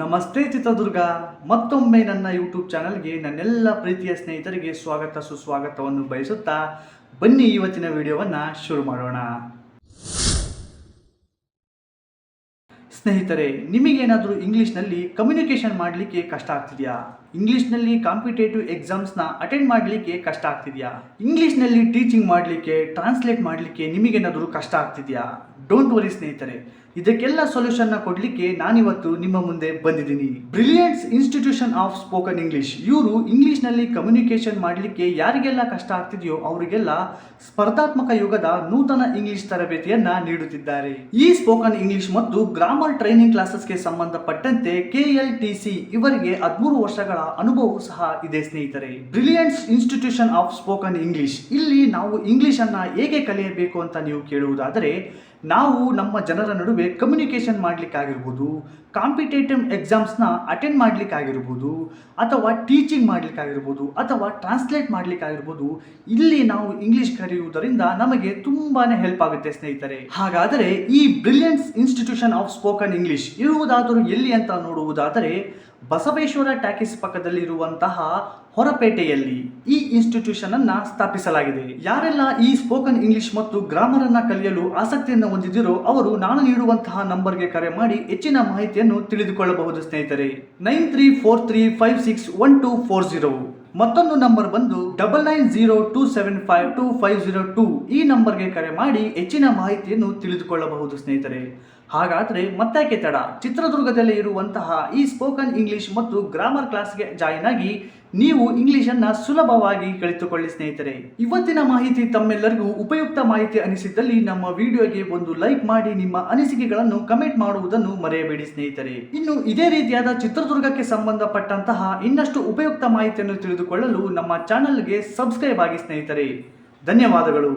ನಮಸ್ತೆ ಚಿತ್ರದುರ್ಗ. ಮತ್ತೊಮ್ಮೆ ನನ್ನ ಯೂಟ್ಯೂಬ್ ಚಾನಲ್ಗೆ ನನ್ನೆಲ್ಲ ಪ್ರೀತಿಯ ಸ್ನೇಹಿತರಿಗೆ ಸ್ವಾಗತ ಸುಸ್ವಾಗತವನ್ನು ಬಯಸುತ್ತಾ ಬನ್ನಿ ಇವತ್ತಿನ ವಿಡಿಯೋವನ್ನು ಶುರು ಮಾಡೋಣ. ಸ್ನೇಹಿತರೆ, ನಿಮಗೇನಾದರೂ ಇಂಗ್ಲೀಷ್ನಲ್ಲಿ ಕಮ್ಯುನಿಕೇಷನ್ ಮಾಡಲಿಕ್ಕೆ ಕಷ್ಟ ಆಗ್ತಿದೆಯಾ? ಇಂಗ್ಲೀಷ್ನಲ್ಲಿ ಕಾಂಪಿಟೇಟಿವ್ ಎಕ್ಸಾಮ್ಸ್ನ ಅಟೆಂಡ್ ಮಾಡಲಿಕ್ಕೆ ಕಷ್ಟ ಆಗ್ತಿದೆಯಾ? ಇಂಗ್ಲೀಷ್ನಲ್ಲಿ ಟೀಚಿಂಗ್ ಮಾಡಲಿಕ್ಕೆ ಟ್ರಾನ್ಸ್ಲೇಟ್ ಮಾಡಲಿಕ್ಕೆ ನಿಮಗೇನಾದರೂ ಕಷ್ಟ ಆಗ್ತಿದೆಯಾ? ಡೋಂಟ್ ವರಿ ಸ್ನೇಹಿತರೆ, ಇದಕ್ಕೆಲ್ಲ ಸೊಲ್ಯೂಷನ್ನ ಕೊಡಲಿಕ್ಕೆ ನಾನಿವತ್ತು ನಿಮ್ಮ ಮುಂದೆ ಬಂದಿದ್ದೀನಿ. Brilliance institution of spoken English ಇವರು ಇಂಗ್ಲೀಷ್ನಲ್ಲಿ ಕಮ್ಯುನಿಕೇಷನ್ ಮಾಡಲಿಕ್ಕೆ ಯಾರಿಗೆಲ್ಲ ಕಷ್ಟ ಆಗ್ತಿದೆಯೋ ಅವರಿಗೆಲ್ಲ ಸ್ಪರ್ಧಾತ್ಮಕ ಯುಗದ ನೂತನ ಇಂಗ್ಲಿಷ್ ತರಬೇತಿಯನ್ನ ನೀಡುತ್ತಿದ್ದಾರೆ. ಈ ಸ್ಪೋಕನ್ ಇಂಗ್ಲಿಷ್ ಮತ್ತು ಗ್ರಾಮರ್ ಟ್ರೈನಿಂಗ್ ಕ್ಲಾಸಸ್ಗೆ ಸಂಬಂಧಪಟ್ಟಂತೆ ಕೆ ಎಲ್ ಟಿ ಸಿ ಇವರಿಗೆ ಹದಿಮೂರು ವರ್ಷಗಳ ಅನುಭವವೂ ಸಹ ಇದೆ ಸ್ನೇಹಿತರೆ. Brilliance institution of spoken English ಇಲ್ಲಿ ನಾವು ಇಂಗ್ಲಿಷ್ ಅನ್ನ ಹೇಗೆ ಕಲಿಯಬೇಕು ಅಂತ ನೀವು ಕೇಳುವುದಾದರೆ ನಾವು ನಮ್ಮ ಜನರ ನಡುವೆ ಕಮ್ಯುನಿಕೇಷನ್ ಮಾಡಲಿಕ್ಕಾಗಿರ್ಬೋದು ಕಾಂಪಿಟೇಟಿವ್ ಎಕ್ಸಾಮ್ಸ್ನ ಅಟೆಂಡ್ ಮಾಡಲಿಕ್ಕಾಗಿರ್ಬೋದು, ಅಥವಾ ಟೀಚಿಂಗ್ ಮಾಡಲಿಕ್ಕಾಗಿರ್ಬೋದು, ಅಥವಾ ಟ್ರಾನ್ಸ್ಲೇಟ್ ಮಾಡಲಿಕ್ಕಾಗಿರ್ಬೋದು, ಇಲ್ಲಿ ನಾವು ಇಂಗ್ಲಿಷ್ ಕರೆಯುವುದರಿಂದ ನಮಗೆ ತುಂಬಾ ಹೆಲ್ಪ್ ಆಗುತ್ತೆ ಸ್ನೇಹಿತರೆ. ಹಾಗಾದರೆ ಈ Brilliance institution of spoken English ಇರುವುದಾದರೂ ಎಲ್ಲಿ ಅಂತ ನೋಡುವುದಾದರೆ ಬಸವೇಶ್ವರ ಟ್ಯಾಕಿಸ್ ಪಕ್ಕದಲ್ಲಿರುವಂತಹ ಹೊರಪೇಟೆಯಲ್ಲಿ ಈ ಇನ್ಸ್ಟಿಟ್ಯೂಷನ್ ಅನ್ನ ಸ್ಥಾಪಿಸಲಾಗಿದೆ. ಯಾರೆಲ್ಲ ಈ ಸ್ಪೋಕನ್ ಇಂಗ್ಲಿಷ್ ಮತ್ತು ಗ್ರಾಮರ್ ಅನ್ನ ಕಲಿಯಲು ಆಸಕ್ತಿಯನ್ನು ಹೊಂದಿದಿರೋ ಅವರು ನಾನು ನೀಡುವಂತಹ ನಂಬರ್ಗೆ ಕರೆ ಮಾಡಿ ಹೆಚ್ಚಿನ ಮಾಹಿತಿಯನ್ನು ತಿಳಿದುಕೊಳ್ಳಬಹುದು ಸ್ನೇಹಿತರೆ. Nine three four three five six one two four zero ಮತ್ತೊಂದು ನಂಬರ್ ಬಂದು double nine zero two seven five two five zero two ಈ ನಂಬರ್ಗೆ ಕರೆ ಮಾಡಿ ಹೆಚ್ಚಿನ ಮಾಹಿತಿಯನ್ನು ತಿಳಿದುಕೊಳ್ಳಬಹುದು ಸ್ನೇಹಿತರೆ ಹಾಗಾದರೆ ಮತ್ತಾಕೆ ತಡ? ಚಿತ್ರದುರ್ಗದಲ್ಲಿ ಇರುವಂತಹ ಈ ಸ್ಪೋಕನ್ ಇಂಗ್ಲಿಷ್ ಮತ್ತು ಗ್ರಾಮರ್ ಕ್ಲಾಸ್ಗೆ ಜಾಯಿನ್ ಆಗಿ ನೀವು ಇಂಗ್ಲಿಷನ್ನು ಸುಲಭವಾಗಿ ಕಲಿತುಕೊಳ್ಳಿ ಸ್ನೇಹಿತರೆ. ಇವತ್ತಿನ ಮಾಹಿತಿ ತಮ್ಮೆಲ್ಲರಿಗೂ ಉಪಯುಕ್ತ ಮಾಹಿತಿ ಅನಿಸಿದ್ದಲ್ಲಿ ನಮ್ಮ ವಿಡಿಯೋಗೆ ಒಂದು ಲೈಕ್ ಮಾಡಿ ನಿಮ್ಮ ಅನಿಸಿಕೆಗಳನ್ನು ಕಮೆಂಟ್ ಮಾಡುವುದನ್ನು ಮರೆಯಬೇಡಿ ಸ್ನೇಹಿತರೆ. ಇನ್ನು ಇದೇ ರೀತಿಯಾದ ಚಿತ್ರದುರ್ಗಕ್ಕೆ ಸಂಬಂಧಪಟ್ಟಂತಹ ಇನ್ನಷ್ಟು ಉಪಯುಕ್ತ ಮಾಹಿತಿಯನ್ನು ತಿಳಿದುಕೊಳ್ಳಲು ನಮ್ಮ ಚಾನಲ್ಗೆ ಸಬ್ಸ್ಕ್ರೈಬ್ ಆಗಿ ಸ್ನೇಹಿತರೆ. ಧನ್ಯವಾದಗಳು.